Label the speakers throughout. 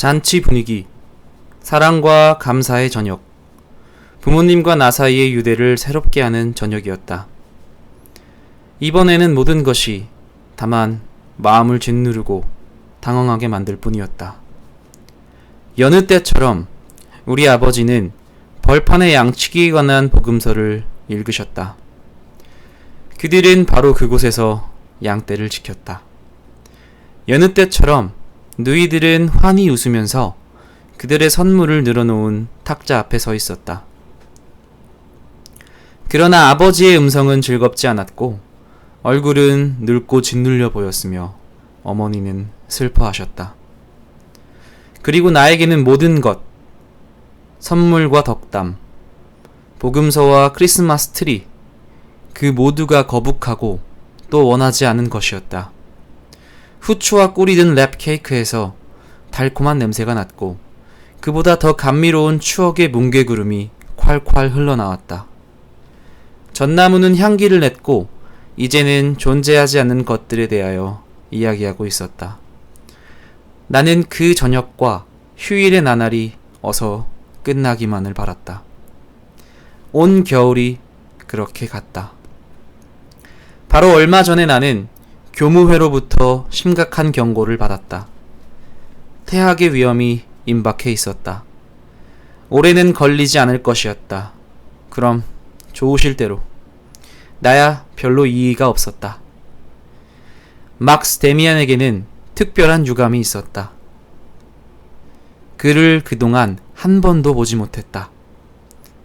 Speaker 1: 잔치 분위기, 사랑과 감사의 저녁, 부모님과 나 사이의 유대를 새롭게 하는 저녁이었다. 이번에는 모든 것이 다만 마음을 짓누르고 당황하게 만들 뿐이었다. 여느 때처럼 우리 아버지는 벌판의 양치기에 관한 복음서를 읽으셨다. 그들은 바로 그곳에서 양떼를 지켰다. 여느 때처럼 누이들은 환히 웃으면서 그들의 선물을 늘어놓은 탁자 앞에 서 있었다. 그러나 아버지의 음성은 즐겁지 않았고 얼굴은 늙고 짓눌려 보였으며 어머니는 슬퍼하셨다. 그리고 나에게는 모든 것, 선물과 덕담, 복음서와 크리스마스 트리, 그 모두가 거북하고 또 원하지 않은 것이었다. 후추와 꿀이 든 랩 케이크에서 달콤한 냄새가 났고 그보다 더 감미로운 추억의 뭉게구름이 콸콸 흘러나왔다. 전나무는 향기를 냈고 이제는 존재하지 않는 것들에 대하여 이야기하고 있었다. 나는 그 저녁과 휴일의 나날이 어서 끝나기만을 바랐다. 온 겨울이 그렇게 갔다. 바로 얼마 전에 나는 교무회로부터 심각한 경고를 받았다. 태학의 위험이 임박해 있었다. 올해는 걸리지 않을 것이었다. 그럼 좋으실 대로. 나야 별로 이의가 없었다. 막스 데미안에게는 특별한 유감이 있었다. 그를 그동안 한 번도 보지 못했다.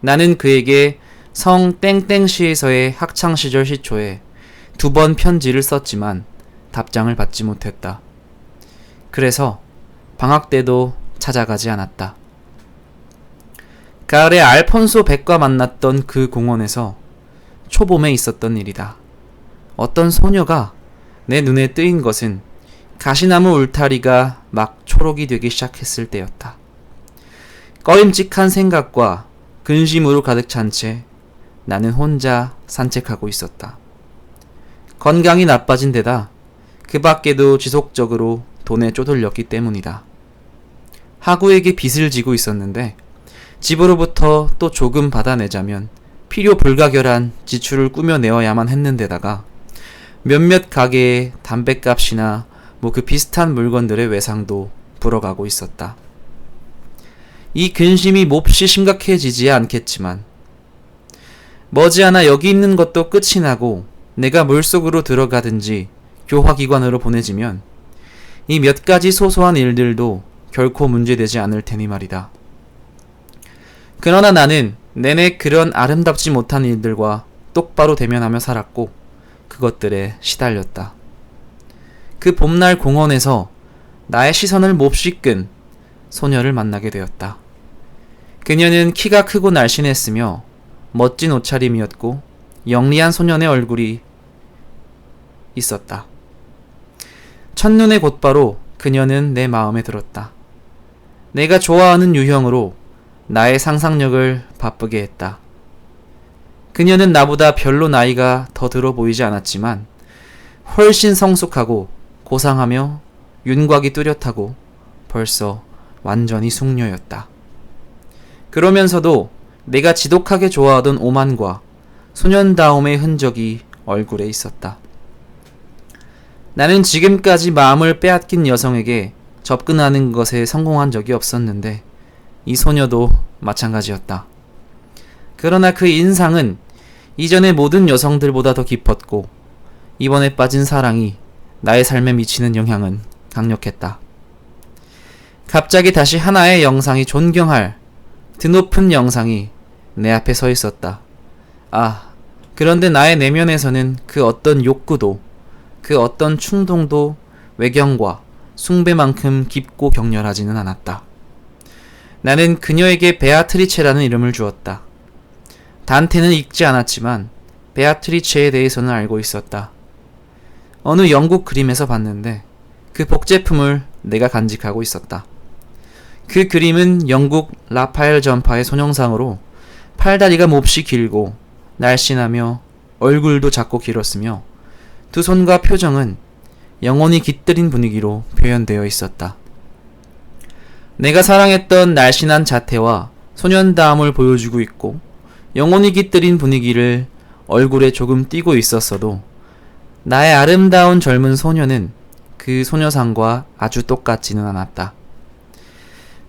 Speaker 1: 나는 그에게 성 땡땡시에서의 학창시절 시초에 두 번 편지를 썼지만 답장을 받지 못했다. 그래서 방학 때도 찾아가지 않았다. 가을에 알폰소 백과 만났던 그 공원에서 초봄에 있었던 일이다. 어떤 소녀가 내 눈에 뜨인 것은 가시나무 울타리가 막 초록이 되기 시작했을 때였다. 꺼림직한 생각과 근심으로 가득 찬 채 나는 혼자 산책하고 있었다. 건강이 나빠진 데다 그 밖에도 지속적으로 돈에 쪼들렸기 때문이다. 하구에게 빚을 지고 있었는데 집으로부터 또 조금 받아내자면 필요 불가결한 지출을 꾸며내어야만 했는데다가 몇몇 가게의 담뱃값이나 뭐 그 비슷한 물건들의 외상도 불어가고 있었다. 이 근심이 몹시 심각해지지 않겠지만 머지않아 여기 있는 것도 끝이 나고 내가 물속으로 들어가든지 교화기관으로 보내지면 이 몇 가지 소소한 일들도 결코 문제되지 않을 테니 말이다. 그러나 나는 내내 그런 아름답지 못한 일들과 똑바로 대면하며 살았고 그것들에 시달렸다. 그 봄날 공원에서 나의 시선을 몹시 끈 소녀를 만나게 되었다. 그녀는 키가 크고 날씬했으며 멋진 옷차림이었고 영리한 소년의 얼굴이 있었다. 첫눈에 곧바로 그녀는 내 마음에 들었다. 내가 좋아하는 유형으로 나의 상상력을 바쁘게 했다. 그녀는 나보다 별로 나이가 더 들어 보이지 않았지만 훨씬 성숙하고 고상하며 윤곽이 뚜렷하고 벌써 완전히 숙녀였다. 그러면서도 내가 지독하게 좋아하던 오만과 소년다움의 흔적이 얼굴에 있었다. 나는 지금까지 마음을 빼앗긴 여성에게 접근하는 것에 성공한 적이 없었는데 이 소녀도 마찬가지였다. 그러나 그 인상은 이전의 모든 여성들보다 더 깊었고 이번에 빠진 사랑이 나의 삶에 미치는 영향은 강력했다. 갑자기 다시 하나의 영상이 존경할 드높은 영상이 내 앞에 서 있었다. 아, 그런데 나의 내면에서는 그 어떤 욕구도 그 어떤 충동도 외경과 숭배만큼 깊고 격렬하지는 않았다. 나는 그녀에게 베아트리체라는 이름을 주었다. 단테는 읽지 않았지만 베아트리체에 대해서는 알고 있었다. 어느 영국 그림에서 봤는데 그 복제품을 내가 간직하고 있었다. 그 그림은 영국 라파엘 전파의 손영상으로 팔다리가 몹시 길고 날씬하며 얼굴도 작고 길었으며 두 손과 표정은 영혼이 깃들인 분위기로 표현되어 있었다. 내가 사랑했던 날씬한 자태와 소년다움을 보여주고 있고 영혼이 깃들인 분위기를 얼굴에 조금 띄고 있었어도 나의 아름다운 젊은 소녀는 그 소녀상과 아주 똑같지는 않았다.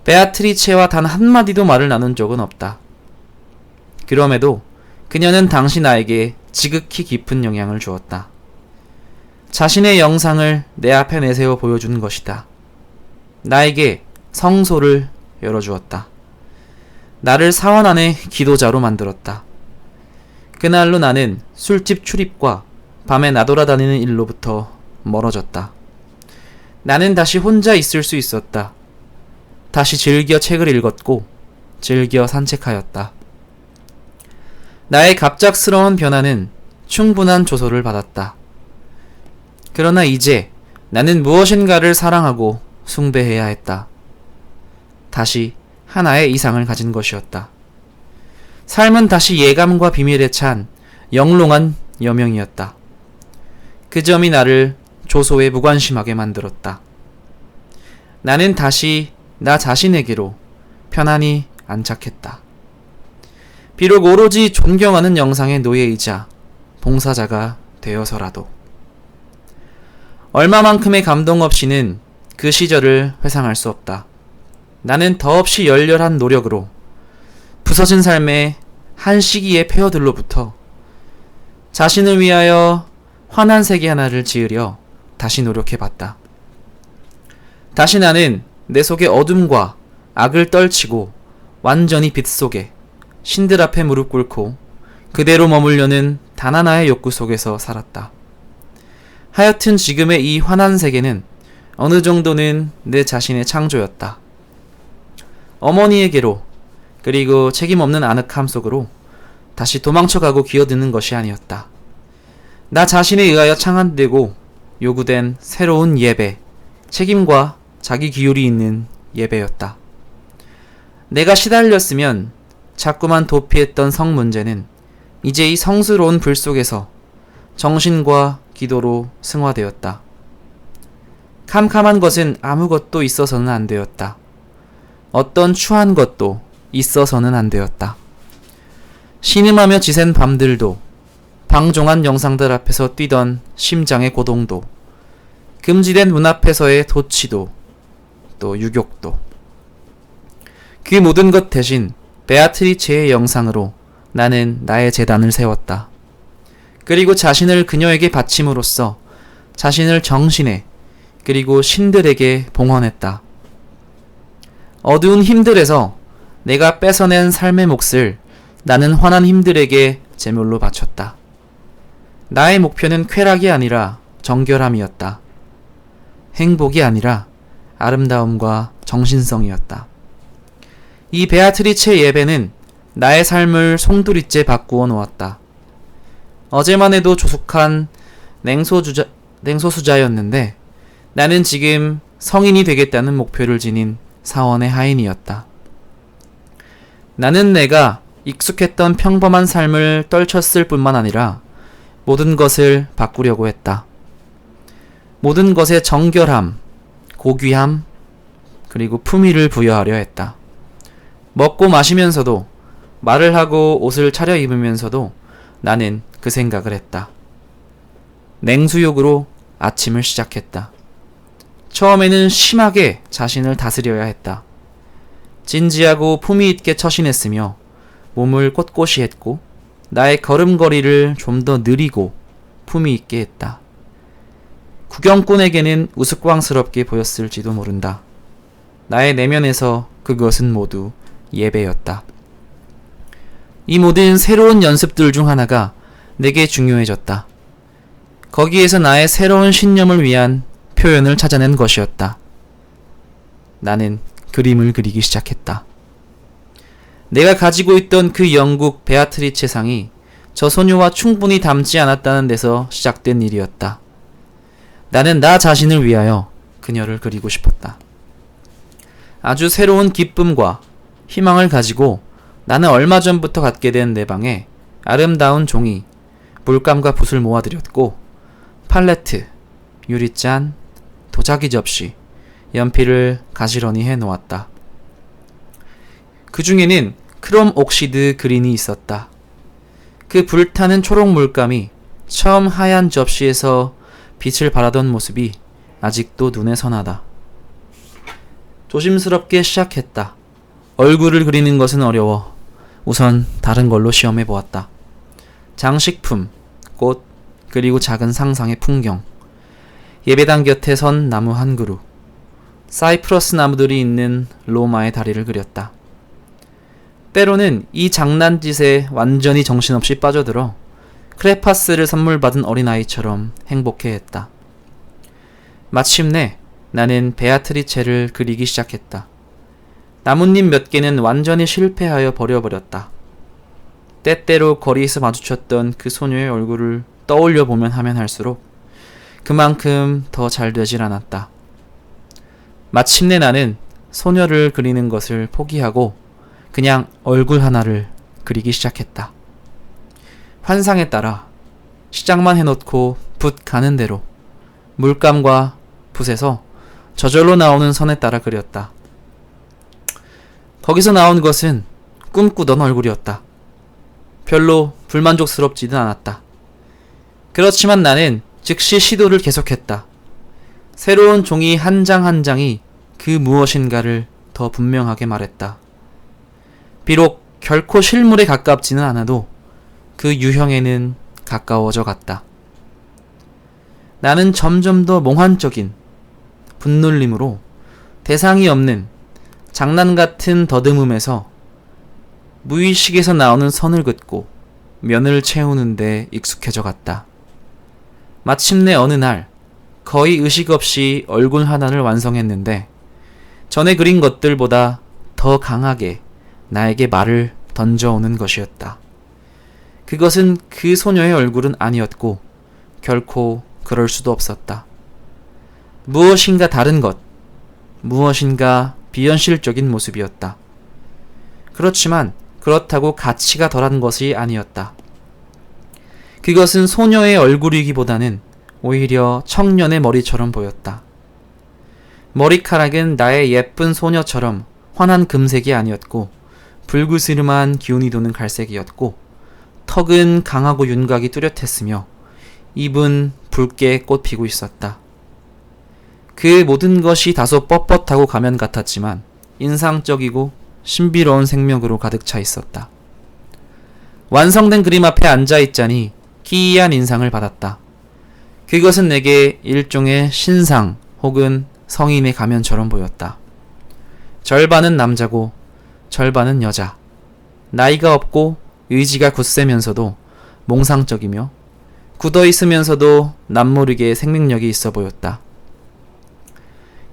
Speaker 1: 베아트리체와 단 한마디도 말을 나눈 적은 없다. 그럼에도 그녀는 당시 나에게 지극히 깊은 영향을 주었다. 자신의 영상을 내 앞에 내세워 보여준 것이다. 나에게 성소를 열어주었다. 나를 사원 안의 기도자로 만들었다. 그날로 나는 술집 출입과 밤에 나돌아다니는 일로부터 멀어졌다. 나는 다시 혼자 있을 수 있었다. 다시 즐겨 책을 읽었고, 즐겨 산책하였다. 나의 갑작스러운 변화는 충분한 조소를 받았다. 그러나 이제 나는 무엇인가를 사랑하고 숭배해야 했다. 다시 하나의 이상을 가진 것이었다. 삶은 다시 예감과 비밀에 찬 영롱한 여명이었다. 그 점이 나를 조소에 무관심하게 만들었다. 나는 다시 나 자신에게로 편안히 안착했다. 비록 오로지 존경하는 영상의 노예이자 봉사자가 되어서라도 얼마만큼의 감동 없이는 그 시절을 회상할 수 없다. 나는 더없이 열렬한 노력으로 부서진 삶의 한 시기의 폐허들로부터 자신을 위하여 환한 세계 하나를 지으려 다시 노력해봤다. 다시 나는 내 속의 어둠과 악을 떨치고 완전히 빛 속에 신들 앞에 무릎 꿇고 그대로 머물려는 단 하나의 욕구 속에서 살았다. 하여튼 지금의 이 환한 세계는 어느 정도는 내 자신의 창조였다. 어머니에게로 그리고 책임 없는 아늑함 속으로 다시 도망쳐가고 기어드는 것이 아니었다. 나 자신에 의하여 창안되고 요구된 새로운 예배, 책임과 자기 기울이 있는 예배였다. 내가 시달렸으면 자꾸만 도피했던 성 문제는 이제 이 성스러운 불 속에서 정신과 기도로 승화되었다. 캄캄한 것은 아무것도 있어서는 안 되었다. 어떤 추한 것도 있어서는 안 되었다. 신음하며 지샌 밤들도 방종한 영상들 앞에서 뛰던 심장의 고동도 금지된 문 앞에서의 도치도 또 유격도 그 모든 것 대신 베아트리체의 영상으로 나는 나의 재단을 세웠다. 그리고 자신을 그녀에게 바침으로써 자신을 정신에 그리고 신들에게 봉헌했다. 어두운 힘들에서 내가 뺏어낸 삶의 몫을 나는 환한 힘들에게 제물로 바쳤다. 나의 목표는 쾌락이 아니라 정결함이었다. 행복이 아니라 아름다움과 정신성이었다. 이 베아트리체 예배는 나의 삶을 송두리째 바꾸어 놓았다. 어제만 해도 조숙한 냉소주자, 냉소수자였는데 나는 지금 성인이 되겠다는 목표를 지닌 사원의 하인이었다. 나는 내가 익숙했던 평범한 삶을 떨쳤을 뿐만 아니라 모든 것을 바꾸려고 했다. 모든 것에 정결함, 고귀함, 그리고 품위를 부여하려 했다. 먹고 마시면서도 말을 하고 옷을 차려 입으면서도 나는 그 생각을 했다. 냉수욕으로 아침을 시작했다. 처음에는 심하게 자신을 다스려야 했다. 진지하고 품위 있게 처신했으며 몸을 꼿꼿이 했고 나의 걸음걸이를 좀 더 느리고 품위 있게 했다. 구경꾼에게는 우스꽝스럽게 보였을지도 모른다. 나의 내면에서 그것은 모두 예배였다. 이 모든 새로운 연습들 중 하나가 내게 중요해졌다. 거기에서 나의 새로운 신념을 위한 표현을 찾아낸 것이었다. 나는 그림을 그리기 시작했다. 내가 가지고 있던 그 영국 베아트리체 상이 저 소녀와 충분히 닮지 않았다는 데서 시작된 일이었다. 나는 나 자신을 위하여 그녀를 그리고 싶었다. 아주 새로운 기쁨과 희망을 가지고 나는 얼마 전부터 갖게 된 내 방에 아름다운 종이, 물감과 붓을 모아들였고 팔레트, 유리잔, 도자기 접시, 연필을 가지런히 해 놓았다. 그 중에는 크롬 옥시드 그린이 있었다. 그 불타는 초록 물감이 처음 하얀 접시에서 빛을 발하던 모습이 아직도 눈에 선하다. 조심스럽게 시작했다. 얼굴을 그리는 것은 어려워. 우선 다른 걸로 시험해 보았다. 장식품, 꽃, 그리고 작은 상상의 풍경. 예배당 곁에 선 나무 한 그루. 사이프러스 나무들이 있는 로마의 다리를 그렸다. 때로는 이 장난짓에 완전히 정신없이 빠져들어 크레파스를 선물 받은 어린아이처럼 행복해 했다. 마침내 나는 베아트리체를 그리기 시작했다. 나뭇잎 몇 개는 완전히 실패하여 버려버렸다. 때때로 거리에서 마주쳤던 그 소녀의 얼굴을 떠올려 보면 하면 할수록 그만큼 더 잘 되질 않았다. 마침내 나는 소녀를 그리는 것을 포기하고 그냥 얼굴 하나를 그리기 시작했다. 환상에 따라 시작만 해놓고 붓 가는 대로 물감과 붓에서 저절로 나오는 선에 따라 그렸다. 거기서 나온 것은 꿈꾸던 얼굴이었다. 별로 불만족스럽지는 않았다. 그렇지만 나는 즉시 시도를 계속했다. 새로운 종이 한 장 한 장이 그 무엇인가를 더 분명하게 말했다. 비록 결코 실물에 가깝지는 않아도 그 유형에는 가까워져 갔다. 나는 점점 더 몽환적인 분놀림으로 대상이 없는 장난 같은 더듬음에서 무의식에서 나오는 선을 긋고 면을 채우는데 익숙해져 갔다. 마침내 어느 날 거의 의식 없이 얼굴 하나를 완성했는데 전에 그린 것들보다 더 강하게 나에게 말을 던져오는 것이었다. 그것은 그 소녀의 얼굴은 아니었고 결코 그럴 수도 없었다. 무엇인가 다른 것, 무엇인가 비현실적인 모습이었다. 그렇지만 그렇다고 가치가 덜한 것이 아니었다. 그것은 소녀의 얼굴이기보다는 오히려 청년의 머리처럼 보였다. 머리카락은 나의 예쁜 소녀처럼 환한 금색이 아니었고 불그스름한 기운이 도는 갈색이었고 턱은 강하고 윤곽이 뚜렷했으며 입은 붉게 꽃피고 있었다. 그 모든 것이 다소 뻣뻣하고 가면 같았지만 인상적이고 신비로운 생명으로 가득 차 있었다. 완성된 그림 앞에 앉아 있자니 기이한 인상을 받았다. 그것은 내게 일종의 신상 혹은 성인의 가면처럼 보였다. 절반은 남자고 절반은 여자. 나이가 없고 의지가 굳세면서도 몽상적이며 굳어 있으면서도 남모르게 생명력이 있어 보였다.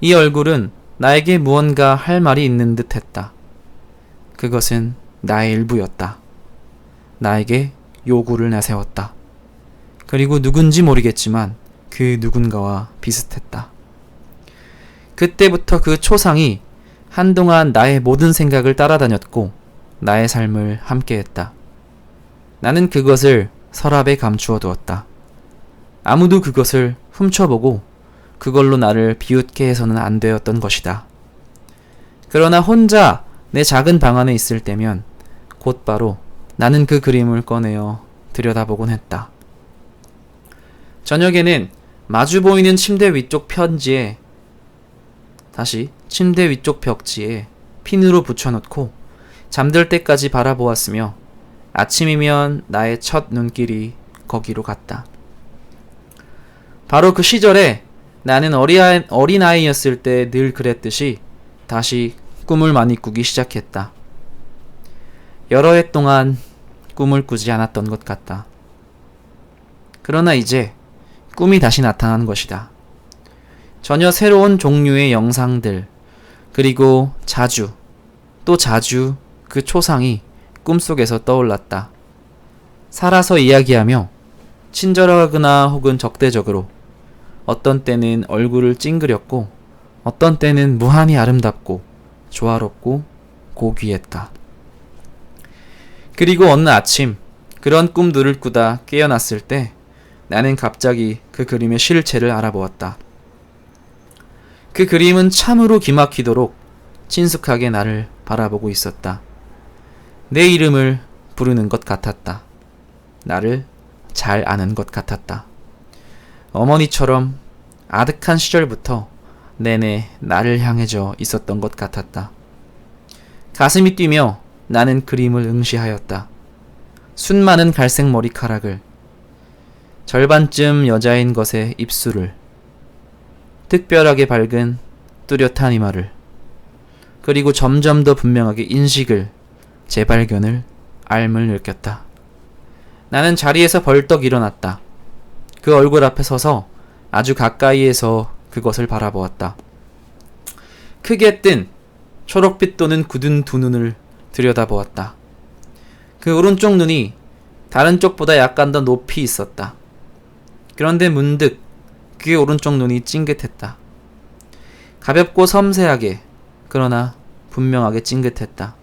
Speaker 1: 이 얼굴은 나에게 무언가 할 말이 있는 듯 했다. 그것은 나의 일부였다. 나에게 요구를 내세웠다. 그리고 누군지 모르겠지만 그 누군가와 비슷했다. 그때부터 그 초상이 한동안 나의 모든 생각을 따라다녔고 나의 삶을 함께했다. 나는 그것을 서랍에 감추어 두었다. 아무도 그것을 훔쳐보고 그걸로 나를 비웃게 해서는 안 되었던 것이다. 그러나 혼자 내 작은 방 안에 있을 때면 곧바로 나는 그 그림을 꺼내어 들여다보곤 했다. 저녁에는 마주 보이는 침대 위쪽 편지에 다시 침대 위쪽 벽지에 핀으로 붙여놓고 잠들 때까지 바라보았으며 아침이면 나의 첫 눈길이 거기로 갔다. 바로 그 시절에 나는 어린아이였을 때 늘 그랬듯이 다시 꿈을 많이 꾸기 시작했다. 여러 해 동안 꿈을 꾸지 않았던 것 같다. 그러나 이제 꿈이 다시 나타난 것이다. 전혀 새로운 종류의 영상들, 그리고 자주, 또 자주 그 초상이 꿈속에서 떠올랐다. 살아서 이야기하며 친절하거나 혹은 적대적으로 어떤 때는 얼굴을 찡그렸고 어떤 때는 무한히 아름답고 조화롭고 고귀했다. 그리고 어느 아침 그런 꿈들을 꾸다 깨어났을 때 나는 갑자기 그 그림의 실체를 알아보았다. 그 그림은 참으로 기막히도록 친숙하게 나를 바라보고 있었다. 내 이름을 부르는 것 같았다. 나를 잘 아는 것 같았다. 어머니처럼 아득한 시절부터 내내 나를 향해져 있었던 것 같았다. 가슴이 뛰며 나는 그림을 응시하였다. 순 많은 갈색 머리카락을, 절반쯤 여자인 것의 입술을, 특별하게 밝은 뚜렷한 이마를, 그리고 점점 더 분명하게 인식을, 재발견을, 알을 느꼈다. 나는 자리에서 벌떡 일어났다. 그 얼굴 앞에 서서 아주 가까이에서 그것을 바라보았다. 크게 뜬 초록빛 도는 굳은 두 눈을 들여다보았다. 그 오른쪽 눈이 다른 쪽보다 약간 더 높이 있었다. 그런데 문득 그의 오른쪽 눈이 찡긋했다. 가볍고 섬세하게, 그러나 분명하게 찡긋했다.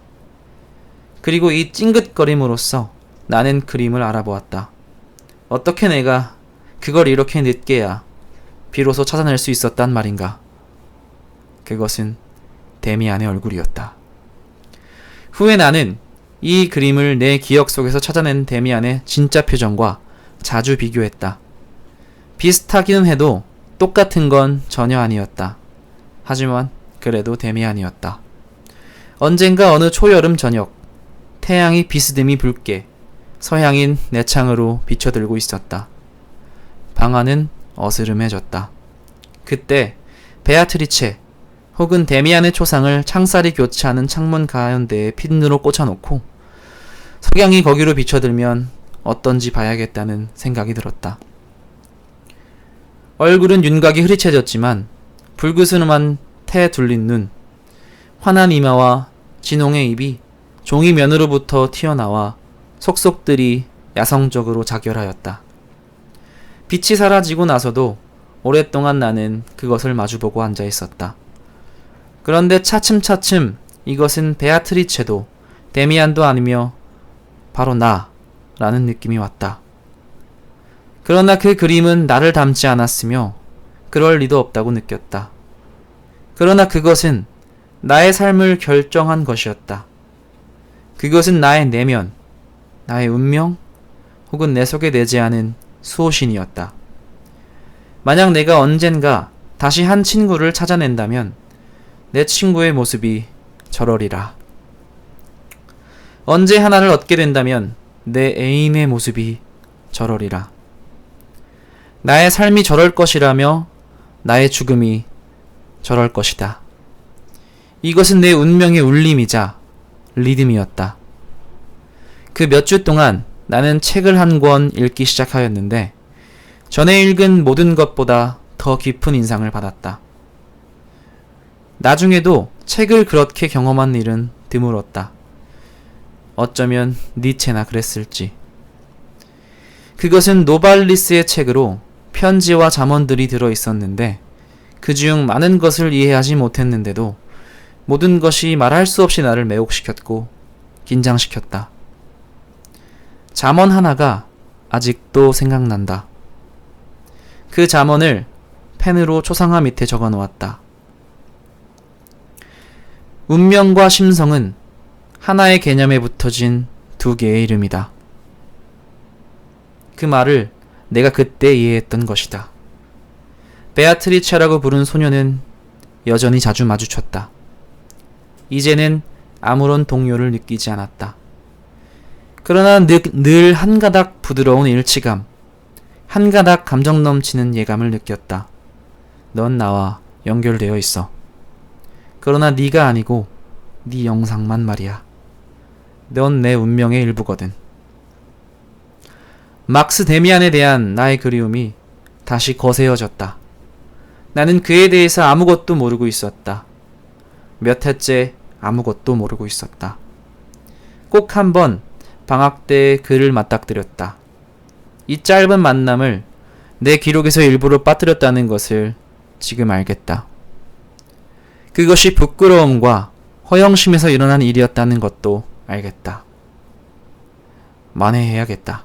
Speaker 1: 그리고 이 찡긋거림으로써 나는 그림을 알아보았다. 어떻게 내가 그걸 이렇게 늦게야 비로소 찾아낼 수 있었단 말인가. 그것은 데미안의 얼굴이었다. 후에 나는 이 그림을 내 기억 속에서 찾아낸 데미안의 진짜 표정과 자주 비교했다. 비슷하기는 해도 똑같은 건 전혀 아니었다. 하지만 그래도 데미안이었다. 언젠가 어느 초여름 저녁, 태양이 비스듬히 붉게 서양인 내 창으로 비춰들고 있었다. 방 안은 어스름해졌다. 그때 베아트리체 혹은 데미안의 초상을 창살이 교체하는 창문 가운데에 핀으로 꽂아놓고 석양이 거기로 비춰들면 어떤지 봐야겠다는 생각이 들었다. 얼굴은 윤곽이 흐릿해졌지만 불그스름한 태 둘린 눈, 환한 이마와 진홍의 입이 종이 면으로부터 튀어나와 속속들이 야성적으로 자결하였다. 빛이 사라지고 나서도 오랫동안 나는 그것을 마주보고 앉아 있었다. 그런데 차츰차츰 이것은 베아트리체도 데미안도 아니며 바로 나라는 느낌이 왔다. 그러나 그 그림은 나를 닮지 않았으며 그럴 리도 없다고 느꼈다. 그러나 그것은 나의 삶을 결정한 것이었다. 그것은 나의 내면, 나의 운명, 혹은 내 속에 내재하는 수호신이었다. 만약 내가 언젠가 다시 한 친구를 찾아낸다면 내 친구의 모습이 저러리라. 언제 하나를 얻게 된다면 내 애인의 모습이 저러리라. 나의 삶이 저럴 것이라며 나의 죽음이 저럴 것이다. 이것은 내 운명의 울림이자 리듬이었다. 그 몇 주 동안 나는 책을 한 권 읽기 시작하였는데 전에 읽은 모든 것보다 더 깊은 인상을 받았다. 나중에도 책을 그렇게 경험한 일은 드물었다. 어쩌면 니체나 그랬을지. 그것은 노발리스의 책으로 편지와 잠언들이 들어 있었는데 그중 많은 것을 이해하지 못했는데도 모든 것이 말할 수 없이 나를 매혹시켰고 긴장시켰다. 잠언 하나가 아직도 생각난다. 그 잠언을 펜으로 초상화 밑에 적어 놓았다. 운명과 심성은 하나의 개념에 붙어진 두 개의 이름이다. 그 말을 내가 그때 이해했던 것이다. 베아트리체라고 부른 소녀는 여전히 자주 마주쳤다. 이제는 아무런 동요를 느끼지 않았다. 그러나 늘한 가닥 부드러운 일치감, 한 가닥 감정 넘치는 예감을 느꼈다. 넌 나와 연결되어 있어. 그러나 네가 아니고 네 영상만 말이야. 넌 내 운명의 일부거든. 막스 데미안에 대한 나의 그리움이 다시 거세어졌다. 나는 그에 대해서 아무것도 모르고 있었다. 몇 해째 아무것도 모르고 있었다. 꼭 한번 방학 때 그를 맞닥뜨렸다. 이 짧은 만남을 내 기록에서 일부러 빠뜨렸다는 것을 지금 알겠다. 그것이 부끄러움과 허영심에서 일어난 일이었다는 것도 알겠다. 만회해야겠다.